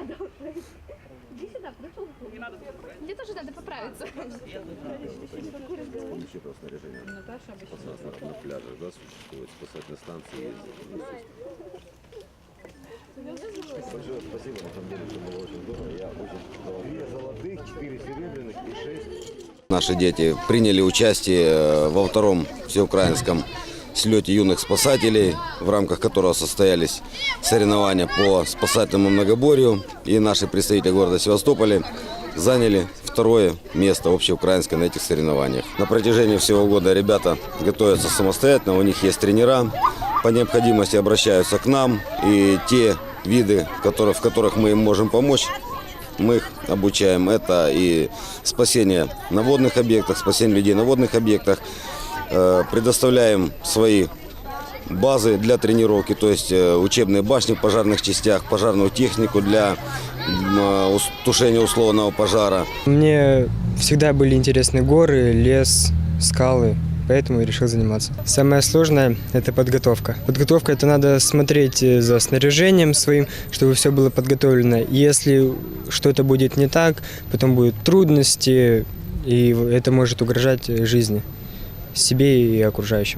Иди сюда, пришел. Мне тоже надо поправиться. Защитного снаряжения на, на пляжах, да, существует, спасательные станции есть. Большое спасибо, на самом деле, что было очень здорово. Я очень Две золотых, четыре серебряных и шесть Наши дети приняли участие э, во втором всеукраинском слете юных спасателей, в рамках которого состоялись соревнования по спасательному многоборью. И наши представители города Севастополя заняли второе место общеукраинское на этих соревнованиях. На протяжении всего года ребята готовятся самостоятельно, у них есть тренера, по необходимости обращаются к нам. И те виды, в которых, мы им можем помочь, мы их обучаем. Это и спасение на водных объектах, спасение людей на водных объектах. Э, Предоставляем свои базы для тренировки, то есть э, учебные башни в пожарных частях, пожарную технику для э, тушения условного пожара. Мне всегда были интересны горы, лес, скалы, поэтому и решил заниматься. Самое сложное – это подготовка. Подготовка – это надо смотреть за снаряжением своим, чтобы все было подготовлено. Если что-то будет не так, потом будут трудности, и это может угрожать жизни себе и окружающим.